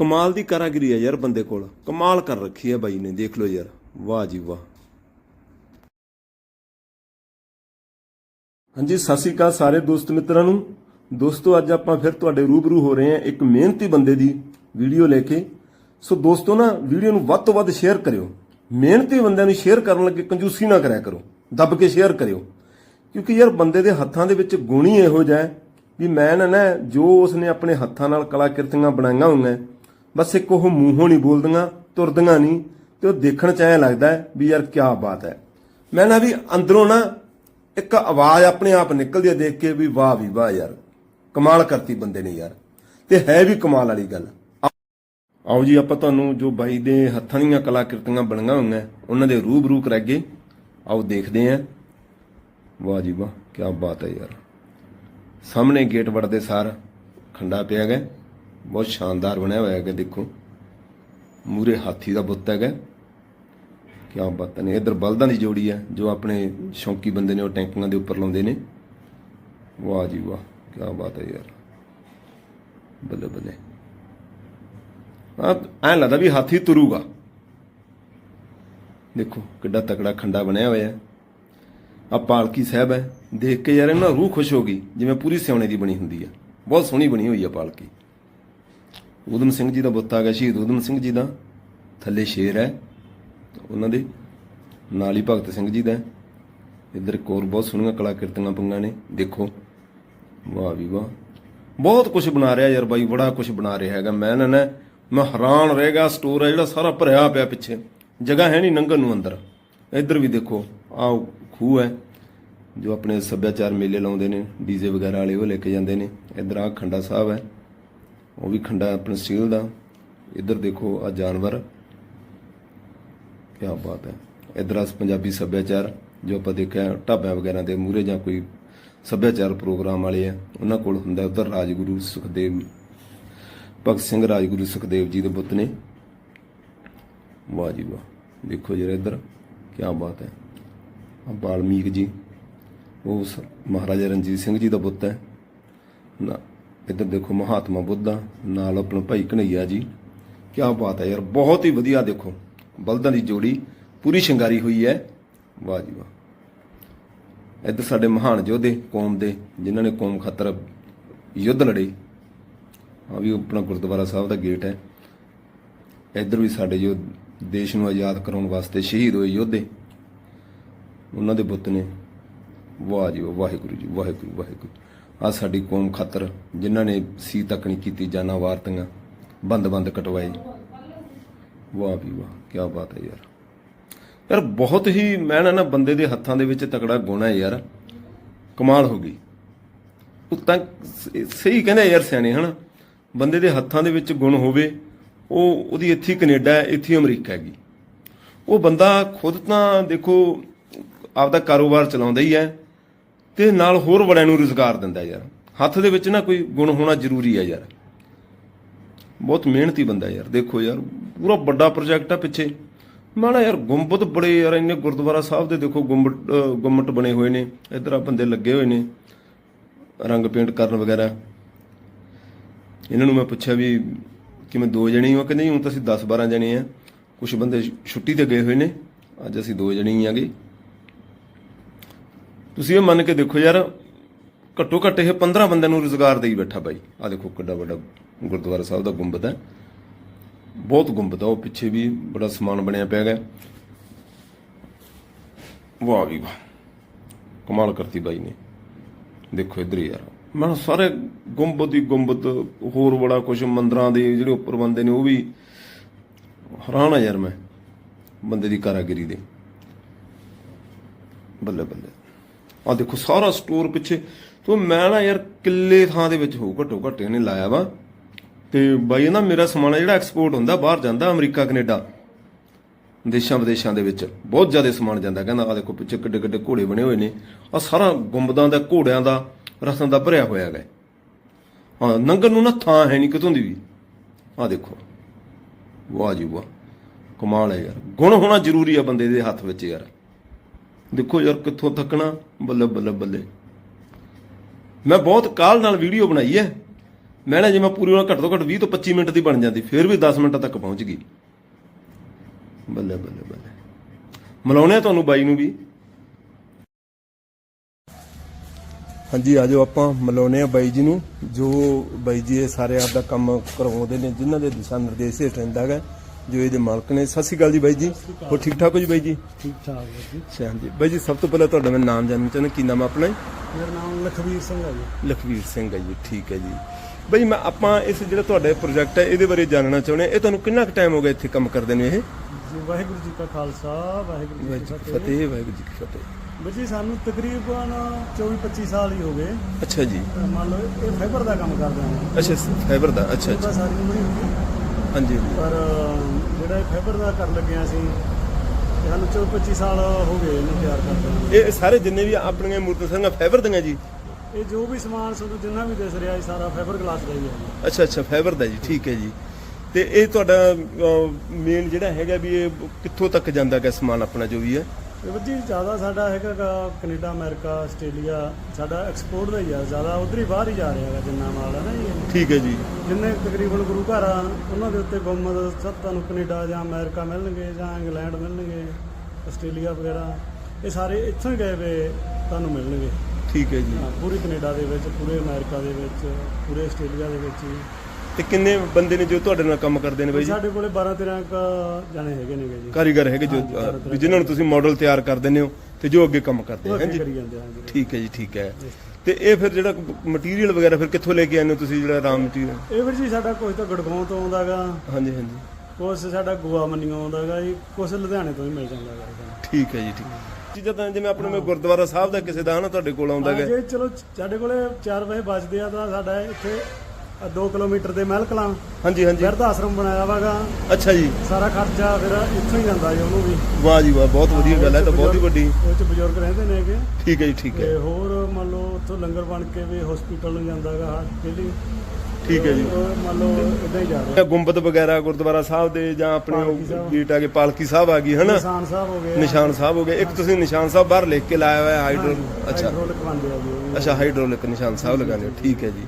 ਕਮਾਲ ਦੀ ਕਾਰਾਗਰੀ ਹੈ ਯਾਰ ਬੰਦੇ ਕੋਲ। ਕਮਾਲ ਕਰ ਰੱਖੀ ਹੈ ਬਾਈ ਨੇ, ਦੇਖ ਲਓ ਯਾਰ। ਵਾਹ ਜੀ ਵਾਹ। ਹਾਂਜੀ, ਸਤਿ ਸ਼੍ਰੀ ਅਕਾਲ ਸਾਰੇ ਦੋਸਤ ਮਿੱਤਰਾਂ ਨੂੰ। ਦੋਸਤੋ, ਅੱਜ ਆਪਾਂ ਫਿਰ ਤੁਹਾਡੇ ਰੂਬਰੂ ਹੋ ਰਹੇ ਹਾਂ ਇੱਕ ਮਿਹਨਤੀ ਬੰਦੇ ਦੀ ਵੀਡੀਓ ਲੈ ਕੇ। ਸੋ ਦੋਸਤੋ ਨਾ, ਵੀਡੀਓ ਨੂੰ ਵੱਧ ਤੋਂ ਵੱਧ ਸ਼ੇਅਰ ਕਰਿਓ। ਮਿਹਨਤੀ ਬੰਦਿਆਂ ਨੂੰ ਸ਼ੇਅਰ ਕਰਨ ਲੱਗੇ ਕੰਜੂਸੀ ਨਾ ਕਰਿਆ ਕਰੋ। ਦੱਬ ਕੇ ਸ਼ੇਅਰ ਕਰਿਓ। ਕਿਉਂਕਿ ਯਾਰ ਬੰਦੇ ਦੇ ਹੱਥਾਂ ਦੇ ਵਿੱਚ ਗੁਣ ਹੀ ਇਹੋ ਜਿਹਾ ਹੈ ਵੀ ਮੈਂ ਨਾ ਨਾ, ਜੋ ਉਸਨੇ ਆਪਣੇ ਹੱਥਾਂ ਨਾਲ ਕਲਾ ਕਿਰਤੀਆਂ ਬਣਾਈਆਂ ਹੋਈਆਂ ਬਸ ਇੱਕ ਉਹ ਮੂੰਹੋਂ ਨਹੀਂ ਬੋਲਦੀਆਂ, ਤੁਰਦੀਆਂ ਨਹੀਂ, ਤੇ ਉਹ ਦੇਖਣ ਚ ਐਂ ਲੱਗਦਾ ਵੀ ਯਾਰ ਕੀ ਬਾਤ ਹੈ। ਮੈਂ ਨਾ ਵੀ ਅੰਦਰੋਂ ਨਾ ਇੱਕ ਆਵਾਜ਼ ਆਪਣੇ ਆਪ ਨਿਕਲਦੀ ਹੈ ਦੇਖ ਕੇ ਵੀ ਵਾਹ ਵੀ ਵਾਹ ਯਾਰ, ਕਮਾਲ ਕਰਤੀ ਬੰਦੇ ਨੇ ਯਾਰ। ਤੇ ਹੈ ਵੀ ਕਮਾਲ ਵਾਲੀ ਗੱਲ। ਆਓ ਜੀ, ਆਪਾਂ ਤੁਹਾਨੂੰ ਜੋ ਬਾਈ ਦੇ ਹੱਥਾਂ ਦੀਆਂ ਕਲਾਕ੍ਰਿਤੀਆਂ ਬਣੀਆਂ ਹੋਈਆਂ, ਉਹਨਾਂ ਦੇ ਰੂਬਰੂ ਕਰਾਂਗੇ ਆਓ ਦੇਖਦੇ ਆਂ ਵਾਹ ਜੀ ਵਾਹ ਕੀ ਬਾਤ ਹੈ ਯਾਰ। ਸਾਹਮਣੇ ਗੇਟ ਵੜਦੇ ਸਾਰ ਖੰਡਾ ਪਿਆ ਗਿਆ। ਬਹੁਤ ਸ਼ਾਨਦਾਰ ਬਣਿਆ ਹੋਇਆ ਹੈਗਾ, ਦੇਖੋ। ਮੂਰੇ ਹਾਥੀ ਦਾ ਬੁੱਤ ਹੈਗਾ। ਕੀ ਬਾਤ ਨੇ ਇਧਰ ਬਲਦਾਂ ਦੀ ਜੋੜੀ ਹੈ, ਜੋ ਆਪਣੇ ਸ਼ੌਂਕੀ ਬੰਦੇ ਨੇ ਉਹ ਟੈਂਕੀਆਂ ਦੇ ਉੱਪਰ ਲਾਉਂਦੇ ਨੇ। ਵਾਹ ਜੀ ਵਾਹ ਕੀ ਬਾਤ ਹੈ ਯਾਰ। ਬੱਲੇ ਬੱਲੇ। ਆ ਐਂ ਲੱਗਦਾ ਵੀ ਹਾਥੀ ਤੁਰੂਗਾ। ਦੇਖੋ, ਕਿੱਡਾ ਤਕੜਾ ਖੰਡਾ ਬਣਿਆ ਹੋਇਆ ਹੈ। ਆ ਪਾਲਕੀ ਸਾਹਿਬ ਹੈ। ਦੇਖ ਕੇ ਯਾਰ ਇਹਨਾਂ ਰੂਹ ਖੁਸ਼ ਹੋ ਗਈ, ਜਿਵੇਂ ਪੂਰੀ ਸਿਉਣੇ ਦੀ ਬਣੀ ਹੁੰਦੀ ਹੈ। ਬਹੁਤ ਸੋਹਣੀ ਬਣੀ ਹੋਈ ਹੈ ਪਾਲਕੀ। ਊਧਮ ਸਿੰਘ ਜੀ ਦਾ ਬੁੱਤ ਆ ਗਿਆ ਸ਼ਹੀਦ ਊਧਮ ਸਿੰਘ ਜੀ ਦਾ। ਥੱਲੇ ਸ਼ੇਰ ਹੈ। ਉਹਨਾਂ ਦੇ ਨਾਲ ਹੀ ਭਗਤ ਸਿੰਘ ਜੀ ਦਾ ਇੱਧਰ ਇੱਕ ਹੋਰ ਬਹੁਤ ਸੋਹਣੀਆਂ ਕਲਾਕ੍ਰਿਤੀਆਂ ਪੰਗਾਂ ਨੇ। ਦੇਖੋ। ਵਾਹ ਵੀ ਵਾਹ। ਬਹੁਤ ਕੁਝ ਬਣਾ ਰਿਹਾ ਯਾਰ ਬਾਈ, ਬੜਾ ਕੁਝ ਬਣਾ ਰਿਹਾ ਹੈਗਾ। ਮੈਂ ਨਾ ਨਾ, ਮੈਂ ਹੈਰਾਨ ਰਹਿ ਗਿਆ। ਸਟੋਰ ਹੈ ਜਿਹੜਾ ਸਾਰਾ ਭਰਿਆ ਪਿਆ ਪਿੱਛੇ। ਜਗ੍ਹਾ ਹੈ ਨਹੀਂ ਲੰਘਣ ਨੂੰ ਅੰਦਰ। ਇੱਧਰ ਵੀ ਦੇਖੋ, ਆਹ ਖੂਹ ਹੈ, ਜੋ ਆਪਣੇ ਸੱਭਿਆਚਾਰ ਮੇਲੇ ਲਾਉਂਦੇ ਨੇ, ਡੀਜੇ ਵਗੈਰਾ ਵਾਲੇ ਉਹ ਲੈ ਕੇ ਜਾਂਦੇ ਨੇ। ਇੱਧਰ ਆ ਖੰਡਾ ਸਾਹਿਬ ਹੈ। ਉਹ ਵੀ ਖੰਡਾ ਆਪਣੇ ਸਟੀਲ ਦਾ। ਇੱਧਰ ਦੇਖੋ ਆ ਜਾਨਵਰ। ਕੀ ਬਾਤ ਹੈ। ਇੱਧਰ ਆ ਪੰਜਾਬੀ ਸੱਭਿਆਚਾਰ, ਜੋ ਆਪਾਂ ਦੇਖਿਆ ਢਾਬਿਆਂ ਵਗੈਰਾ ਦੇ ਮੂਹਰੇ ਜਾਂ ਕੋਈ ਸੱਭਿਆਚਾਰ ਪ੍ਰੋਗਰਾਮ ਵਾਲੇ ਆ, ਉਹਨਾਂ ਕੋਲ ਹੁੰਦਾ ਉਧਰ ਰਾਜਗੁਰੂ ਸੁਖਦੇਵ, ਭਗਤ ਸਿੰਘ ਰਾਜਗੁਰੂ ਸੁਖਦੇਵ ਜੀ ਦੇ ਬੁੱਤ ਨੇ। ਵਾਹ ਜੀ ਵਾਹ। ਦੇਖੋ ਜਰਾ ਇੱਧਰ ਕੀ ਬਾਤ ਹੈ। ਆ ਬਾਲਮੀਕ ਜੀ, ਉਹ ਮਹਾਰਾਜਾ ਰਣਜੀਤ ਸਿੰਘ ਜੀ ਦਾ ਬੁੱਤ ਹੈ। ਨਾ ਇੱਧਰ ਦੇਖੋ ਮਹਾਤਮਾ ਬੁੱਧਾ ਨਾਲ ਆਪਣਾ ਭਾਈ ਕਨਈਆ ਜੀ। ਕੀ ਬਾਤ ਹੈ ਯਾਰ ਬਹੁਤ ਹੀ ਵਧੀਆ ਦੇਖੋ। ਬਲਦਾਂ ਦੀ ਜੋੜੀ ਪੂਰੀ ਸ਼ਿੰਗਾਰੀ ਹੋਈ ਹੈ। ਵਾਹ ਜੀ ਵਾਹ। ਇੱਧਰ ਸਾਡੇ ਮਹਾਨ ਯੋਧੇ ਕੌਮ ਦੇ ਜਿਨ੍ਹਾਂ ਨੇ ਕੌਮ ਖਾਤਰ ਯੁੱਧ ਲੜੇ। ਆ ਵੀ ਆਪਣਾ ਗੁਰਦੁਆਰਾ ਸਾਹਿਬ ਦਾ ਗੇਟ ਹੈ। ਇੱਧਰ ਵੀ ਸਾਡੇ ਜੋ ਦੇਸ਼ ਨੂੰ ਆਜ਼ਾਦ ਕਰਾਉਣ ਵਾਸਤੇ ਸ਼ਹੀਦ ਹੋਏ ਯੋਧੇ। ਉਹਨਾਂ ਦੇ ਬੁੱਤ ਨੇ। ਵਾਹ ਜੀ ਵਾਹ, ਵਾਹਿਗੁਰੂ ਜੀ ਵਾਹਿਗੁਰੂ ਵਾਹਿਗੁਰੂ। ਆ ਸਾਡੀ ਕੌਮ ਖਾਤਰ ਜਿਨ੍ਹਾਂ ਨੇ ਸੀ ਤੱਕ ਨਹੀਂ ਕੀਤੀ, ਜਾਨਾਂ ਵਾਰਤੀਆਂ ਬੰਦ-ਬੰਦ ਕਟਵਾਏ ਵਾਹ ਵੀ ਵਾਹ ਕੀ ਬਾਤ ਹੈ ਯਾਰ। ਯਾਰ ਬਹੁਤ ਹੀ ਮੈਂ ਨਾ ਬੰਦੇ ਦੇ ਹੱਥਾਂ ਦੇ ਵਿੱਚ ਤਕੜਾ ਗੁਣ ਹੈ ਯਾਰ। ਕਮਾਲ ਹੋ ਗਈ। ਉਹ ਤਾਂ ਸਹੀ ਕਹਿੰਦੇ ਯਾਰ ਸਿਆਣੇ, ਹਨਾ? ਬੰਦੇ ਦੇ ਹੱਥਾਂ ਦੇ ਵਿੱਚ ਗੁਣ ਹੋਵੇ, ਉਹ, ਉਹਦੀ ਇੱਥੇ ਹੀ ਕੈਨੇਡਾ ਹੈ, ਇੱਥੇ ਅਮਰੀਕਾ ਹੈਗੀ। ਉਹ ਬੰਦਾ ਖੁਦ ਤਾਂ ਦੇਖੋ, ਆਪਦਾ ਕਾਰੋਬਾਰ ਚਲਾਉਂਦਾ ਹੀ ਹੈ। ਤੇ ਨਾਲ ਹੋਰ ਬੜਿਆਂ ਨੂੰ ਰੁਜ਼ਗਾਰ ਦਿੰਦਾ ਯਾਰ। ਹੱਥ ਦੇ ਵਿੱਚ ਨਾ ਕੋਈ ਗੁਣ ਹੋਣਾ ਜ਼ਰੂਰੀ ਹੈ ਯਾਰ। ਬਹੁਤ ਮਿਹਨਤੀ ਬੰਦਾ ਯਾਰ, ਦੇਖੋ ਯਾਰ, ਪੂਰਾ ਵੱਡਾ ਪ੍ਰੋਜੈਕਟ ਆ ਪਿੱਛੇ। ਮੈਂ ਯਾਰ ਗੁੰਬਦ ਬੜੇ ਯਾਰ, ਇੰਨੇ ਗੁਰਦੁਆਰਾ ਸਾਹਿਬ ਦੇ ਦੇਖੋ ਗੁੰਬਦ ਗੁੰਮਟ ਬਣੇ ਹੋਏ ਨੇ, ਇਧਰ ਆ ਬੰਦੇ ਲੱਗੇ ਹੋਏ ਨੇ, ਰੰਗ ਪੇਂਟ ਕਰਨ ਵਗੈਰਾ। ਇਹਨਾਂ ਨੂੰ ਮੈਂ ਪੁੱਛਿਆ ਵੀ ਕਿਵੇਂ ਦੋ ਜਣੇ ਹੀ ਹੋ? ਕਹਿੰਦੇ ਹੁਣ ਤਾਂ ਅਸੀਂ 10 12 ਜਣੇ ਆ। ਕੁਝ ਬੰਦੇ ਛੁੱਟੀ ਤੇ ਗਏ ਹੋਏ ਨੇ, ਅੱਜ ਅਸੀਂ ਦੋ ਜਣੇ ਹੀ ਆਗੇ। ਤੁਸੀਂ ਇਹ ਮੰਨ ਕੇ ਦੇਖੋ ਯਾਰ, ਘੱਟੋ ਘੱਟ ਇਹ 15 ਬੰਦਿਆਂ ਨੂੰ ਰੁਜ਼ਗਾਰ ਦੇਈ ਬੈਠਾ ਬਾਈ। ਆ ਦੇਖੋ ਕਿੱਡਾ ਵੱਡਾ ਗੁਰਦੁਆਰਾ ਸਾਹਿਬ ਦਾ ਗੁੰਬਦ ਹੈ। ਬਹੁਤ ਗੁੰਬਦ ਆ, ਉਹ ਪਿੱਛੇ ਵੀ ਬੜਾ ਸਮਾਨ ਬਣਿਆ ਪਿਆ ਹੈਗਾ। ਵਾਹ ਵੀ ਵਾਹ। ਕਮਾਲ ਕਰਤੀ ਬਾਈ ਨੇ। ਦੇਖੋ ਇੱਧਰ ਹੀ ਯਾਰ, ਮੈਂ ਸਾਰੇ ਗੁੰਬਦ ਹੀ ਗੁੰਬਦ, ਹੋਰ ਬੜਾ ਕੁਝ ਮੰਦਰਾਂ ਦੇ ਜਿਹੜੇ ਉੱਪਰ ਬੰਦੇ ਨੇ ਉਹ ਵੀ ਹੈਰਾਨ ਆ ਯਾਰ ਮੈਂ, ਬੰਦੇ ਦੀ ਕਾਰਾਗਰੀ ਦੇ। ਬੱਲੇ ਬੱਲੇ। ਆ ਦੇਖੋ ਸਾਰਾ ਸਟੋਰ ਪਿੱਛੇ, ਤੋ ਮੈਂ ਨਾ ਯਾਰ ਕਿੱਲੇ ਥਾਂ ਦੇ ਵਿੱਚ ਹੋ ਘੱਟੋ ਘੱਟ ਇਹਨੇ ਲਾਇਆ ਵਾ। ਤੇ ਬਾਈ ਨਾ ਮੇਰਾ ਸਮਾਨ ਜਿਹੜਾ ਐਕਸਪੋਰਟ ਹੁੰਦਾ, ਬਾਹਰ ਜਾਂਦਾ, ਅਮਰੀਕਾ, ਕੈਨੇਡਾ, ਦੇਸ਼ਾਂ ਵਿਦੇਸ਼ਾਂ ਦੇ ਵਿੱਚ। ਬਹੁਤ ਜ਼ਿਆਦਾ ਸਮਾਨ ਜਾਂਦਾ, ਕਹਿੰਦਾ ਆ ਦੇਖੋ ਪਿੱਛੇ ਕਿੱਡੇ ਕਿੱਡੇ ਘੋੜੇ ਬਣੇ ਹੋਏ ਨੇ। ਆ ਸਾਰਾ ਗੁੰਬਦਾਂ ਦਾ, ਘੋੜਿਆਂ ਦਾ, ਰਸਮ ਦਾ ਭਰਿਆ ਹੋਇਆ ਹੈਗਾ। ਹਾਂ ਨੰਗਰ ਨੂੰ ਨਾ ਥਾਂ ਹੈ ਨਹੀਂ ਕਿਤੋਂ ਦੀ ਵੀ। ਆ ਦੇਖੋ। ਵਾਹ ਜੀ ਵਾਹ। ਕਮਾਲ ਹੈ ਯਾਰ। ਗੁਣ ਹੋਣਾ ਜ਼ਰੂਰੀ ਆ ਬੰਦੇ ਦੇ ਹੱਥ ਵਿੱਚ ਯਾਰ। ਦੇਖੋ ਯਾਰ ਕਿੱਥੋਂ ਥੱਕਣਾ? ਬੱਲੇ ਬੱਲੇ ਬੱਲੇ। ਮੈਂ ਬਹੁਤ ਕਾਲ ਨਾਲ ਵੀਡੀਓ ਬਣਾਈ ਹੈ ਮੈਂ ਨਾ ਜਿਵੇਂ ਪੂਰੀ ਉਹਨਾਂ ਘੱਟ ਤੋਂ ਘੱਟ 20 ਤੋਂ 25 ਮਿੰਟ ਦੀ ਬਣ ਜਾਂਦੀ, ਫਿਰ ਵੀ 10 ਮਿੰਟਾਂ ਤੱਕ ਪਹੁੰਚ ਗਈ। ਬੱਲੇ ਬੱਲੇ ਬੱਲੇ। ਮਿਲਾਉਣੇ ਆ ਤੁਹਾਨੂੰ ਬਾਈ ਨੂੰ ਵੀ। ਹਾਂਜੀ ਆਜੋ ਆਪਾਂ, ਮਿਲਾਉਣੇ ਆ ਬਾਈ ਜੀ ਨੂੰ। ਜੋ ਬਾਈ ਜੀ ਇਹ ਸਾਰੇ ਆਪ ਦਾ ਕੰਮ ਕਰਵਾਉਂਦੇ ਨੇ, ਜਿਨ੍ਹਾਂ ਦੇ ਦਿਸ਼ਾ ਨਿਰਦੇਸ਼ ਹੇਠ ਰਹਿੰਦਾ ਹੈਗਾ। ਜੋ ਇਹਦੇ ਮਾਲਕ ਨੇ। ਸਤਿ ਸ਼੍ਰੀ ਅਕਾਲ ਜੀ ਬਾਈ ਜੀ। ਹੋ ਠੀਕ ਠਾਕ ਹੋ ਜੀ ਬਾਈ ਜੀ? ਠੀਕ ਠਾਕ ਜੀ। ਅੱਛਾ ਹਾਂਜੀ। ਬਾਈ ਜੀ ਸਭ ਤੋਂ ਪਹਿਲਾਂ ਤੁਹਾਡਾ ਮੈਂ ਨਾਮ ਜਾਣਨਾ ਚਾਹੁੰਦਾ। ਕੀ ਨਾਮ ਆਪਣਾ ਜੀ? ਮੇਰਾ ਨਾਮ ਲਖਵੀਰ ਸਿੰਘ ਹੈ ਜੀ। ਲਖਵੀਰ ਸਿੰਘ ਹੈ ਜੀ ਠੀਕ ਹੈ ਜੀ। ਬਾਈ ਮੈਂ ਆਪਾਂ ਇਸ ਜਿਹੜਾ ਤੁਹਾਡਾ ਪ੍ਰੋਜੈਕਟ ਹੈ ਇਹਦੇ ਬਾਰੇ ਜਾਣਨਾ ਚਾਹੁੰਦੇ ਇਹ ਤੁਹਾਨੂੰ ਕਿੰਨਾ ਕੁ ਟਾਈਮ ਹੋ ਗਿਆ ਇੱਥੇ ਕੰਮ ਕਰਦੇ ਨੇ ਇਹ? ਜੀ ਵਾਹਿਗੁਰੂ ਜੀ ਕਾ ਖਾਲਸਾ ਵਾਹਿਗੁਰੂ ਜੀ ਕੀ ਫਤਿਹ। ਵਾਹਿਗੁਰੂ ਜੀ ਕੀ ਫਤਿਹ। ਵੀਰ ਜੀ ਸਾਨੂੰ ਤਕਰੀਬਨ 24 25 ਸਾਲ ਹੀ ਹੋ ਗਏ। ਅੱਛਾ ਜੀ। ਮੰਨ ਲਓ ਇਹ ਫਾਈਬਰ ਦਾ ਕੰਮ ਕਰਦੇ ਹਾਂ। ਅੱਛਾ ਫਾਈਬਰ ਦਾ। ਅੱਛਾ ਅੱਛਾ। ਸਾਰੀ ਉਮਰ ਹੀ ਹੋ ਗਈ ਹਾਂਜੀ। ਪਰ ਜਿਹੜਾ ਇਹ ਫਾਈਬਰ ਦਾ ਕਰਨ ਲੱਗਿਆ ਸੀ ਸਾਨੂੰ 24 25 ਸਾਲ ਹੋ ਗਏ ਇਹਨੂੰ ਤਿਆਰ ਕਰਦੇ ਨੂੰ। ਇਹ ਸਾਰੇ ਜਿੰਨੇ ਵੀ ਆਪਣੀਆਂ ਮੂਰਤੀਆਂ ਸਾਰੀਆਂ ਫਾਈਬਰ ਦੀਆਂ ਜੀ? ਇਹ ਜੋ ਵੀ ਸਮਾਨ ਤੁਹਾਨੂੰ ਜਿੰਨਾ ਵੀ ਦਿਸ ਰਿਹਾ ਇਹ ਸਾਰਾ ਫਾਈਬਰ ਗਲਾਸ ਦਾ ਹੀ ਹੈ ਜੀ। ਅੱਛਾ ਅੱਛਾ ਫਾਈਬਰ ਦਾ ਜੀ ਠੀਕ ਹੈ ਜੀ। ਤੇ ਇਹ ਤੁਹਾਡਾ ਮੇਨ ਜਿਹੜਾ ਹੈਗਾ ਵੀ ਇਹ ਕਿੱਥੋਂ ਤੱਕ ਜਾਂਦਾ ਹੈ ਸਮਾਨ ਆਪਣਾ ਜੋ ਵੀ ਹੈ? ਇਹ ਵੀਰ ਜੀ ਜ਼ਿਆਦਾ ਸਾਡਾ ਹੈਗਾ ਕੈਨੇਡਾ ਅਮਰੀਕਾ ਆਸਟ੍ਰੇਲੀਆ ਸਾਡਾ ਐਕਸਪੋਰਟ ਦਾ ਹੀ ਆ ਜ਼ਿਆਦਾ ਉਧਰ ਹੀ ਬਾਹਰ ਹੀ ਜਾ ਰਿਹਾ ਹੈਗਾ ਜਿੰਨਾ ਮਾਲ ਹੈ ਨਾ ਜੀ। ਠੀਕ ਹੈ ਜੀ ਜਿੰਨੇ ਤਕਰੀਬਨ ਗੁਰੂ ਘਰ ਆ ਉਹਨਾਂ ਦੇ ਉੱਤੇ ਗੁੰਮਦ ਸਭ ਤੁਹਾਨੂੰ ਕੈਨੇਡਾ ਜਾਂ ਅਮਰੀਕਾ ਮਿਲਣਗੇ ਜਾਂ ਇੰਗਲੈਂਡ ਮਿਲਣਗੇ ਆਸਟ੍ਰੇਲੀਆ ਵਗੈਰਾ ਇਹ ਸਾਰੇ ਇੱਥੋਂ ਹੀ ਗਏ ਵੇ ਤੁਹਾਨੂੰ ਮਿਲਣਗੇ ਠੀਕ ਹੈ ਜੀ ਪੂਰੀ ਕੈਨੇਡਾ ਦੇ ਵਿੱਚ ਪੂਰੇ ਅਮਰੀਕਾ ਦੇ ਵਿੱਚ ਪੂਰੇ ਆਸਟ੍ਰੇਲੀਆ ਦੇ ਵਿੱਚ ਹੀ। ਤੇ ਕਿੰਨੇ ਬੰਦੇ ਨੇ ਜੋ ਤੁਹਾਡੇ ਨਾਲ ਕੰਮ ਕਰਦੇ ਨੇ ਬਾਈ ਜੀ? ਸਾਡੇ ਕੋਲੇ 12 13 ਕ ਜਾਣੇ ਹੈਗੇ ਨੇਗੇ ਜੀ। ਕਾਰੀਗਰ ਹੈਗੇ ਜੋ ਵੀ ਜਿਨ੍ਹਾਂ ਨੂੰ ਤੁਸੀਂ ਮਾਡਲ ਤਿਆਰ ਕਰ ਦਿੰਦੇ ਹੋ ਤੇ ਜੋ ਅੱਗੇ ਕੰਮ ਕਰਦੇ ਹੈ ਜੀ ਕਰੀ ਜਾਂਦੇ ਠੀਕ ਹੈ ਜੀ ਠੀਕ ਹੈ। ਤੇ ਇਹ ਫਿਰ ਜਿਹੜਾ ਮਟੀਰੀਅਲ ਵਗੈਰਾ ਫਿਰ ਕਿੱਥੋਂ ਲੈ ਕੇ ਆਉਂਦੇ ਹੋ ਤੁਸੀਂ ਜਿਹੜਾ ਰਾਮ ਮਟੀਰੀਅਲ ਇਹ ਵੀਰ ਜੀ ਸਾਡਾ ਕੁਝ ਤਾਂ ਗੜਗਾਉਂ ਤੋਂ ਆਉਂਦਾਗਾ। ਹਾਂਜੀ ਹਾਂਜੀ। ਕੁਝ ਸਾਡਾ ਗੋਆ ਮੰਨੀਓ ਆਉਂਦਾਗਾ ਜੀ ਕੁਝ ਲੁਧਿਆਣੇ ਤੋਂ ਹੀ ਮਿਲ ਜਾਂਦਾਗਾ ਠੀਕ ਹੈ ਜੀ ਠੀਕ। ਚੀਜ਼ਾਂ ਤਾਂ ਜਿਵੇਂ ਆਪਣੇ ਮੈਂ ਗੁਰਦੁਆਰਾ ਸਾਹਿਬ ਦਾ ਕਿਸੇ ਦਾ ਹਨਾ ਤੁਹਾਡੇ ਕੋਲ ਆਉਂਦਾ ਹੈ ਜੇ ਚਲੋ ਸਾਡੇ ਕੋਲੇ 4 ਵਜੇ ਵੱਜਦੇ ਆ ਤਾਂ ਸਾਡਾ ਇੱਥੇ 2 ਕਿਲੋਮੀਟਰ ਦੇ ਮਹਿਲ ਕਲਾਂ। ਹਾਂਜੀ ਹਾਂਜੀ। ਬਿਰਧ ਆਸ਼ਰਮ ਬਣਾਇਆ ਵਾਗਾ। ਅੱਛਾ ਜੀ। ਸਾਰਾ ਖਰਚਾ ਫਿਰ ਇੱਥੋਂ ਹੀ ਜਾਂਦਾ ਜੀ ਉਹਨੂੰ ਵੀ। ਵਾਹ ਜੀ ਵਾਹ ਬਹੁਤ ਵਧੀਆ ਗੱਲ ਹੈ ਤਾਂ ਬਹੁਤ ਹੀ ਵੱਡੀ ਉਹ ਚ ਬਜ਼ੁਰਗ ਰਹਿੰਦੇ ਨੇਗੇ ਠੀਕ ਹੈ ਜੀ ਠੀਕ ਹੈ। ਤੇ ਹੋਰ ਮੰਨ ਲਓ ਉੱਥੋਂ ਲੰਗਰ ਬਣ ਕੇ ਵੀ ਹਸਪੀਟਲ ਨੂੰ ਜਾਂਦਾਗਾ ਡੇਲੀ ਠੀਕ ਹੈ ਜੀ। ਮੰਨ ਲਓ ਇਦਾਂ ਹੀ ਜਾ ਰਿਹਾ। ਗੁੰਬਦ ਵਗੈਰਾ ਗੁਰਦੁਆਰਾ ਸਾਹਿਬ ਦੇ ਜਾਂ ਆਪਣੇ। ਗੇਟ ਆ ਕੇ ਪਾਲਕੀ ਸਾਹਿਬ ਆ ਗਈ ਹਨਾ? ਨਿਸ਼ਾਨ ਸਾਹਿਬ ਹੋ ਗਏ। ਨਿਸ਼ਾਨ ਸਾਹਿਬ ਹੋ ਗਏ। ਇੱਕ ਤੁਸੀਂ ਨਿਸ਼ਾਨ ਸਾਹਿਬ ਬਾਹਰ ਲਿਖ ਕੇ ਲਾਇਆ ਹੋਇਆ ਅੱਛਾ। ਹਾਈਡ੍ਰੋਲਿਕ ਬਣਦੇ ਆ ਜੀ। ਅੱਛਾ ਹਾਈਡ੍ਰੋਲਿਕ ਨਿਸ਼ਾਨ ਸਾਹਿਬ ਲਗਾਣੇ ਹੋ, ਠੀਕ ਹੈ ਜੀ।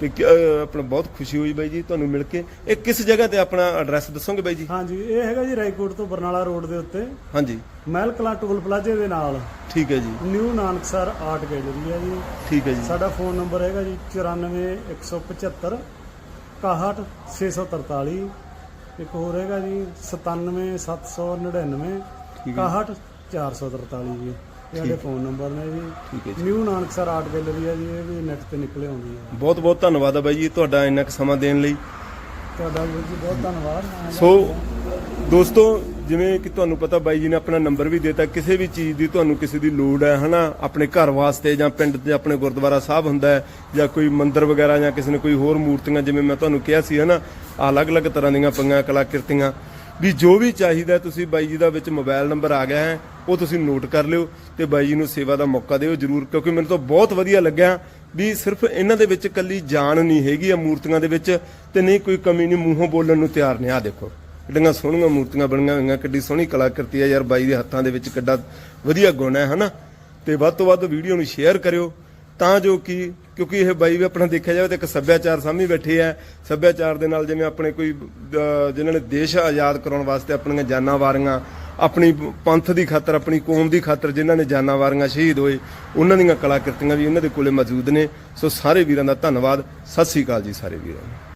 ਤੇ ਕਿ- ਅਹ ਆਪਣਾ ਬਹੁਤ ਖੁਸ਼ੀ ਹੋਈ ਬਾਈ ਜੀ ਤੁਹਾਨੂੰ ਮਿਲ ਕੇ। ਇਹ ਕਿਸ ਜਗ੍ਹਾ ਤੇ ਆਪਣਾ ਐਡਰੈਸ ਦੱਸੋਗੇ ਬਾਈ ਜੀ? ਹਾਂਜੀ ਇਹ ਹੈਗਾ ਜੀ ਰਾਏਕੋਟ ਤੋਂ ਬਰਨਾਲਾ ਰੋਡ ਦੇ ਉੱਤੇ। ਹਾਂਜੀ। ਮਹਿਲ ਕਲਾਂ ਟੋਲ ਪਲਾਜ਼ੇ ਦੇ ਨਾਲ। ਠੀਕ ਹੈ ਜੀ। ਨਿਊ ਨਾਨਕਸਰ ਆਰਟ ਗੈਲਰੀ ਹੈ ਜੀ। ਠੀਕ ਹੈ ਜੀ। ਸਾਡਾ ਫੋਨ ਨੰਬਰ ਹੈਗਾ ਜੀ 94175 61643 ਇੱਕ ਹੋਰ ਹੈਗਾ ਜੀ 97799 ਠੀਕ ਹੈ। 61443 ਜੀ। ਸਾਡੇ ਫੋਨ ਨੰਬਰ ਨੇ ਜੀ। ਠੀਕ ਹੈ ਜੀ। ਨਿਊ ਨਾਨਕਸਰ ਆਰਟ ਗੈਲਰੀ ਹੈ ਜੀ ਇਹ ਵੀ ਨੈਟ ਤੇ ਨਿਕਲੇ ਆਉਂਦੀ ਹੈ ਬਹੁਤ ਬਹੁਤ ਧੰਨਵਾਦ ਆ ਬਾਈ ਜੀ ਤੁਹਾਡਾ ਇੰਨਾ ਕੁ ਸਮਾਂ ਦੇਣ ਲਈ। ਤੁਹਾਡਾ ਵੀਰ ਜੀ ਬਹੁਤ ਧੰਨਵਾਦ। ਸੋ ਦੋਸਤੋ ਜਿਵੇਂ ਕਿ ਤੁਹਾਨੂੰ ਪਤਾ ਬਾਈ ਜੀ ਨੇ ਆਪਣਾ ਨੰਬਰ ਵੀ ਦਿੱਤਾ ਕਿਸੇ ਵੀ ਚੀਜ਼ ਦੀ ਤੁਹਾਨੂੰ ਕਿਸੇ ਦੀ ਲੋੜ ਹੈ ਹਨਾ? ਆਪਣੇ ਘਰ ਵਾਸਤੇ ਜਾਂ ਪਿੰਡ ਦੇ ਆਪਣੇ ਗੁਰਦੁਆਰਾ ਸਾਹਿਬ ਹੁੰਦਾ ਹੈ ਜਾਂ ਕੋਈ ਮੰਦਿਰ ਵਗੈਰਾ ਜਾਂ ਕਿਸੇ ਨੇ ਕੋਈ ਹੋਰ ਮੂਰਤੀਆਂ ਜਿਵੇਂ ਮੈਂ ਤੁਹਾਨੂੰ ਕਿਹਾ ਸੀ ਹਨਾ? ਅਲੱਗ-ਅਲੱਗ ਤਰ੍ਹਾਂ ਦੀਆਂ ਪਈਆਂ ਕਲਾਕ੍ਰਿਤੀਆਂ। ਵੀ ਜੋ ਵੀ ਚਾਹੀਦਾ ਤੁਸੀਂ ਬਾਈ ਜੀ ਦਾ ਵਿੱਚ ਮੋਬਾਈਲ ਨੰਬਰ ਆ ਗਿਆ ਹੈ, ਉਹ ਤੁਸੀਂ ਨੋਟ ਕਰ ਲਿਓ ਤੇ ਬਾਈ ਜੀ ਨੂੰ ਸੇਵਾ ਦਾ ਮੌਕਾ ਦਿਓ ਜਰੂਰ, ਕਿਉਂਕਿ ਮੈਨੂੰ ਤਾਂ ਬਹੁਤ ਵਧੀਆ ਲੱਗਿਆ ਵੀ ਸਿਰਫ ਇਹਨਾਂ ਦੇ ਵਿੱਚ ਕੱਲੀ ਜਾਨ ਨਹੀਂ ਹੈਗੀ ਆ ਮੂਰਤੀਆਂ ਦੇ ਵਿੱਚ ਤੇ ਨਹੀਂ ਕੋਈ ਕਮੀ ਨਹੀਂ, ਮੂੰਹੋਂ ਬੋਲਣ ਨੂੰ ਤਿਆਰ ਨੇ। ਆ ਦੇਖੋ, ਕਿੱਡੀਆਂ ਸੋਹਣੀਆਂ ਮੂਰਤੀਆਂ ਬਣੀਆਂ ਹੋਈਆਂ, ਕਿੱਡੀ ਸੋਹਣੀ ਕਲਾਕ੍ਰਿਤੀ ਆ ਯਾਰ, ਬਾਈ ਦੇ ਹੱਥਾਂ ਦੇ ਵਿੱਚ ਕਿੱਡਾ ਵਧੀਆ ਗੁਣ ਹੈ, ਹਨਾ? ਤੇ ਵੱਧ ਤੋਂ ਵੱਧ ਵੀਡੀਓ ਨੂੰ ਸ਼ੇਅਰ ਕਰਿਓ, ਤਾਂ ਜੋ ਕਿ ਕਿਉਂਕਿ ਇਹ ਬਾਈ ਵੀ ਆਪਣਾ ਦੇਖਿਆ ਜਾਵੇ ਤਾਂ ਇੱਕ ਸੱਭਿਆਚਾਰ ਸਾਹਮਣੇ ਬੈਠੇ ਆ। ਸੱਭਿਆਚਾਰ ਦੇ ਨਾਲ ਜਿਵੇਂ ਆਪਣੇ ਕੋਈ ਜਿਨ੍ਹਾਂ ਨੇ ਦੇਸ਼ ਆਜ਼ਾਦ ਕਰਾਉਣ ਵਾਸਤੇ ਆਪਣੀਆਂ ਜਾਨਾਂ ਵਾਰੀਆਂ, ਆਪਣੀ ਪੰਥ ਦੀ ਖਾਤਰ, ਆਪਣੀ ਕੌਮ ਦੀ ਖਾਤਰ ਜਿਨ੍ਹਾਂ ਨੇ ਜਾਨਾਂ ਵਾਰੀਆਂ ਸ਼ਹੀਦ ਹੋਏ, ਉਹਨਾਂ ਦੀਆਂ ਕਲਾਕ੍ਰਿਤੀਆਂ ਵੀ ਉਹਨਾਂ ਦੇ ਕੋਲੇ ਮੌਜੂਦ ਨੇ। ਸੋ ਸਾਰੇ ਵੀਰਾਂ ਦਾ ਧੰਨਵਾਦ। ਸਤਿ ਸ੍ਰੀ ਅਕਾਲ ਜੀ ਸਾਰੇ ਵੀਰਾਂ ਨੂੰ।